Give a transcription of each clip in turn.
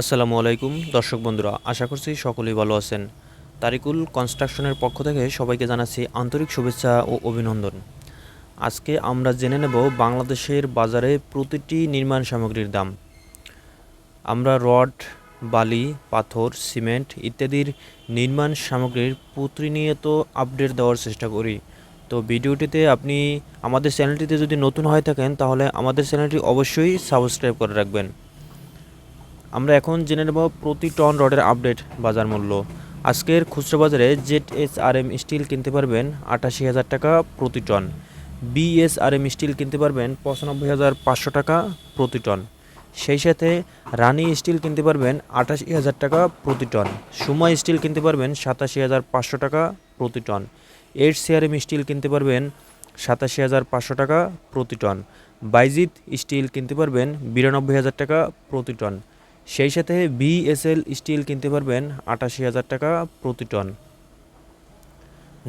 আসসালামু আলাইকুম, দর্শক বন্ধুরা, আশা করছি সকলেই ভালো আছেন। তারিকুল কনস্ট্রাকশনের পক্ষ থেকে সবাইকে জানাচ্ছি আন্তরিক শুভেচ্ছা ও অভিনন্দন। আজকে আমরা জেনে নেব বাংলাদেশের বাজারে প্রতিটি নির্মাণ সামগ্রীর দাম। আমরা রড, বালি, পাথর, সিমেন্ট ইত্যাদির নির্মাণ সামগ্রীর প্রতিনিয়ত আপডেট দেওয়ার চেষ্টা করি। তো ভিডিওটিতে আপনি আমাদের চ্যানেলটিতে যদি নতুন হয়ে থাকেন, তাহলে আমাদের চ্যানেলটি অবশ্যই সাবস্ক্রাইব করে রাখবেন। আমরা এখন জেনে নেব প্রতি টন রডের আপডেট বাজার মূল্য। আজকের খুচরো বাজারে Z S R M steel কিনতে পারবেন আটাশি হাজার টাকা প্রতি ton. BS R M steel কিনতে পারবেন পঁচানব্বই হাজার পাঁচশো টাকা প্রতি টন। সেই সাথে রানি স্টিল কিনতে পারবেন আটাশি হাজার টাকা প্রতি টন। সুমা স্টিল কিনতে পারবেন সাতাশি হাজার পাঁচশো টাকা প্রতি টন। এইট সিআরএম স্টিল কিনতে পারবেন সাতাশি হাজার পাঁচশো টাকা প্রতি টন। বাইজিত স্টিল কিনতে পারবেন বিরানব্বই হাজার টাকা প্রতি টন। সেই সাথে বিএসএল স্টিল কিনতে পারবেন আটাশি হাজার টাকা প্রতি টন।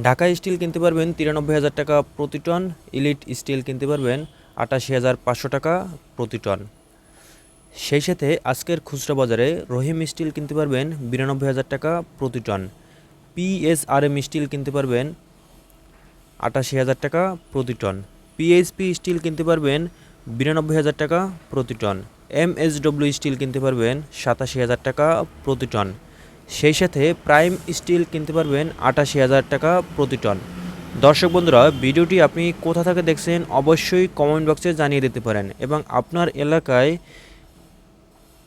ঢাকা স্টিল কিনতে পারবেন তিরানব্বই হাজার টাকা প্রতি টন, ইলিট স্টিল কিনতে পারবেন আটাশি হাজার পাঁচশো টাকা প্রতি টন। সেই সাথে আজকের খুচরা বাজারে রহিম স্টিল কিনতে পারবেন বিরানব্বই হাজার টাকা প্রতি টন, পিএসআরএম স্টিল কিনতে পারবেন আটাশি হাজার টাকা প্রতি টন, পিএইচপি স্টিল কিনতে পারবেন বিরানব্বই হাজার টাকা প্রতি টন। এমএসডব্লিউ স্টিল কিনতে পারবেন সাতাশি হাজার টাকা প্রতি টন। সেই সাথে প্রাইম স্টিল কিনতে পারবেন আটাশি হাজার টাকা প্রতি টন। দর্শক বন্ধুরা, ভিডিওটি আপনি কোথা থেকে দেখছেন অবশ্যই কমেন্ট বক্সে জানিয়ে দিতে পারেন এবং আপনার এলাকায়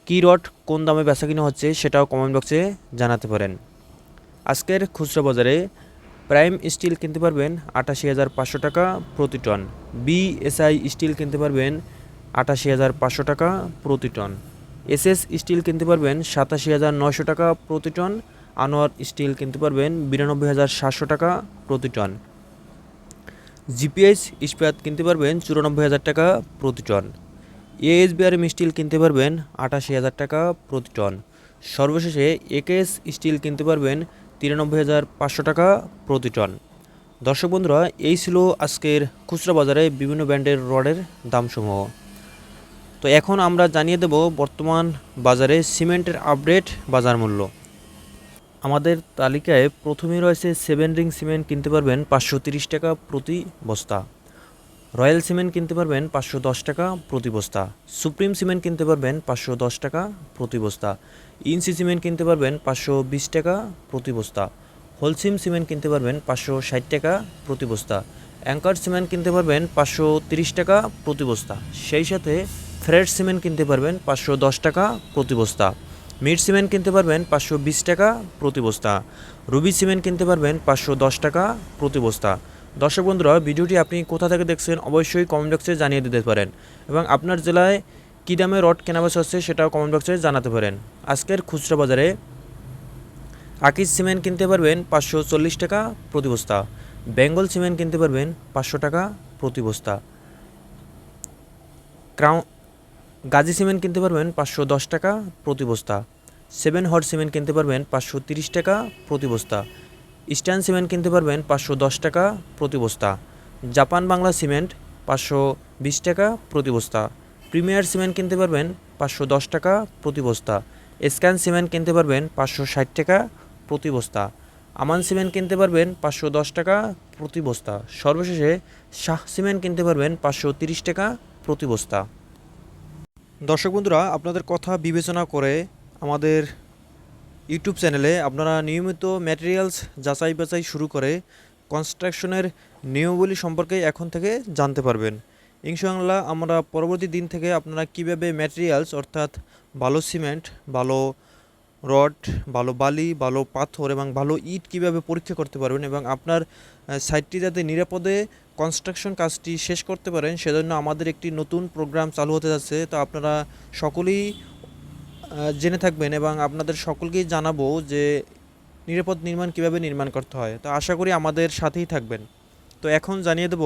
কী রড কোন দামে বেচা কিনা হচ্ছে সেটাও কমেন্ট বক্সে জানাতে পারেন। আজকের খুচরা বাজারে প্রাইম স্টিল কিনতে পারবেন আটাশি হাজার পাঁচশো টাকা প্রতি টন। বিএসআই স্টিল কিনতে পারবেন আটাশি হাজার পাঁচশো টাকা প্রতি টন। এসএস স্টিল কিনতে পারবেন সাতাশি হাজার নয়শো টাকা প্রতি টন। আনোয়ার স্টিল কিনতে পারবেন বিরানব্বই হাজার সাতশো টাকা প্রতি টন। জিপিএস ইস্পাত কিনতে পারবেন চুরানব্বই হাজার টাকা প্রতি টন। এএসবিআরএম স্টিল কিনতে পারবেন আটাশি হাজার টাকা প্রতি টন। সর্বশেষে একেএস স্টিল কিনতে পারবেন তিরানব্বই হাজার পাঁচশো টাকা প্রতি টন। দর্শক বন্ধুরা, এই ছিল আজকের খুচরা বাজারে বিভিন্ন ব্র্যান্ডের রডের দামসমূহ। তো এখন আমরা জানিয়ে দেব বর্তমান বাজারে সিমেন্টের আপডেট বাজার মূল্য। আমাদের তালিকায় প্রথমেই রয়েছে সেভেন রিং সিমেন্ট কিনতে পারবেন পাঁচশো তিরিশ টাকা প্রতি বস্তা। রয়্যাল সিমেন্ট কিনতে পারবেন পাঁচশো দশ টাকা প্রতি বস্তা। সুপ্রিম সিমেন্ট কিনতে পারবেন পাঁচশো দশ টাকা প্রতি বস্তা। ইনসি সিমেন্ট কিনতে পারবেন পাঁচশো বিশ টাকা প্রতি বস্তা। হোলসিম সিমেন্ট কিনতে পারবেন পাঁচশো ষাট টাকা প্রতি বস্তা। অ্যাঙ্কার সিমেন্ট কিনতে পারবেন পাঁচশো তিরিশ টাকা প্রতি বস্তা। সেই সাথে ফ্রেড সিমেন্ট কিনতে পারবেন পাঁচশো দশ টাকা প্রতি বস্তা। মিড সিমেন্ট কিনতে পারবেন পাঁচশো বিশ টাকা প্রতি বস্তা। রুবি সিমেন্ট কিনতে পারবেন পাঁচশো দশ টাকা প্রতি বস্তা। দর্শক বন্ধুরা, ভিডিওটি আপনি কোথা থেকে দেখছেন অবশ্যই কমেন্ট বক্সে জানিয়ে দিতে পারেন এবং আপনার জেলায় কী দামে রড কেনাবেচা হচ্ছে সেটাও কমেন্ট বক্সে জানাতে পারেন। আজকের খুচরা বাজারে আকিজ সিমেন্ট কিনতে পারবেন পাঁচশো চল্লিশ টাকা প্রতি বস্তা। বেঙ্গল সিমেন্ট কিনতে পারবেন পাঁচশো টাকা প্রতি বস্তা। ক্রাউন গাজী সিমেন্ট কিনতে পারবেন পাঁচশো দশ টাকা প্রতি বস্তা। সেভেন হট সিমেন্ট কিনতে পারবেন পাঁচশো তিরিশ টাকা প্রতি বস্তা। ইস্টার্ন সিমেন্ট কিনতে পারবেন পাঁচশো দশ টাকা প্রতি বস্তা। জাপান বাংলা সিমেন্ট পাঁচশো বিশ টাকা প্রতি বস্তা। প্রিমিয়ার সিমেন্ট কিনতে পারবেন পাঁচশো দশ টাকা প্রতি বস্তা। স্ক্যান সিমেন্ট কিনতে পারবেন পাঁচশো ষাট টাকা প্রতি বস্তা। আমান সিমেন্ট কিনতে পারবেন পাঁচশো দশ টাকা প্রতি বস্তা। সর্বশেষে শাহ সিমেন্ট কিনতে পারবেন পাঁচশো তিরিশ টাকা প্রতি বস্তা। দর্শক বন্ধুরা, আপনাদের কথা বিবেচনা করে আমাদের ইউটিউব চ্যানেলে আপনারা নিয়মিত ম্যাটেরিয়ালস যাচাই বাছাই শুরু করে কনস্ট্রাকশনের নিয়মাবলী সম্পর্কে এখন থেকে জানতে পারবেন। ইনশাআল্লাহ আমরা পরবর্তী দিন থেকে আপনারা কীভাবে ম্যাটেরিয়ালস অর্থাৎ ভালো সিমেন্ট ভালো রড, ভালো বালি, ভালো পাথর এবং ভালো ইট কীভাবে পরীক্ষা করতে পারবেন এবং আপনার সাইটটি যাতে নিরাপদে কনস্ট্রাকশন কাজটি শেষ করতে পারেন, সেজন্য আমাদের একটি নতুন প্রোগ্রাম চালু হতে যাচ্ছে। তো আপনারা সকলেই জেনে থাকবেন এবং আপনাদের সকলকেই জানাব যে নিরাপদ নির্মাণ কীভাবে নির্মাণ করতে হয়। তো আশা করি আমাদের সাথেই থাকবেন। তো এখন জানিয়ে দেব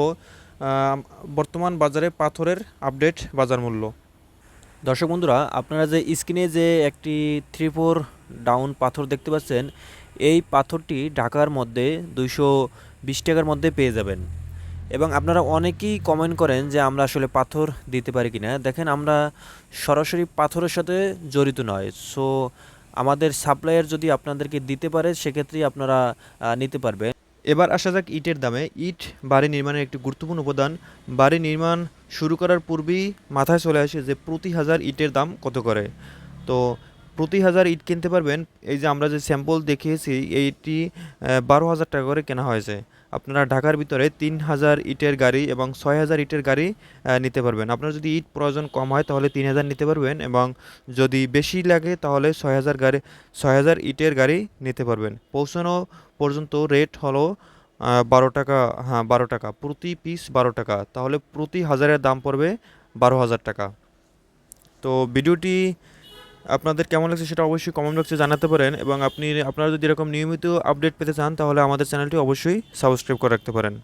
বর্তমান বাজারে পাথরের আপডেট বাজার মূল্য। দর্শক বন্ধুরা, আপনারা যে স্ক্রিনে যে একটি থ্রি ফোর ডাউন পাথর দেখতে পাচ্ছেন, এই পাথরটি ঢাকার মধ্যে দুইশো বিশ টাকার মধ্যে পেয়ে যাবেন। এবং আপনারা অনেকেই কমেন্ট করেন যে আমরা আসলে পাথর দিতে পারি কি না দেখেন, আমরা সরাসরি পাথরের সাথে জড়িত নয়। সো আমাদের সাপ্লায়ার যদি আপনাদেরকে দিতে পারে, সেক্ষেত্রেই আপনারা নিতে পারবেন। এবার আসা যাক ইটের দামে। ইট বাড়ি নির্মাণের একটি গুরুত্বপূর্ণ উপাদান। বাড়ি নির্মাণ শুরু করার পূর্বেই মাথায় চলে আসে যে প্রতি হাজার ইটের দাম কত করে। তো প্রতি হাজার ইট কিনতে পারবেন, এই যে আমরা যে স্যাম্পল দেখিয়েছি, এইটি বারো হাজার টাকা করে কেনা হয়েছে। আপনারা ঢাকার ভিতরে তিন হাজার ইটের গাড়ি এবং ছয় হাজার ইটের গাড়ি নিতে পারবেন। আপনার যদি ইট প্রয়োজন কম হয়, তাহলে তিন হাজার নিতে পারবেন এবং যদি বেশি লাগে, তাহলে ছয় হাজার গাড়ি, ছয় হাজার ইটের গাড়ি নিতে পারবেন। পৌঁছানো পর্যন্ত রেট হলো বারো টাকা হ্যাঁ বারো টাকা। প্রতি পিস বারো টাকা। তাহলে প্রতি হাজারের দাম পড়বে বারো হাজার টাকা। তো ভিডিওটি আপনাদের কেমন লাগছে সেটা অবশ্যই কমেন্ট বক্সে জানাতে পারেন এবং আপনি, আপনারা যদি এরকম নিয়মিত আপডেট পেতে চান, তাহলে আমাদের চ্যানেলটি অবশ্যই সাবস্ক্রাইব করে রাখতে পারেন।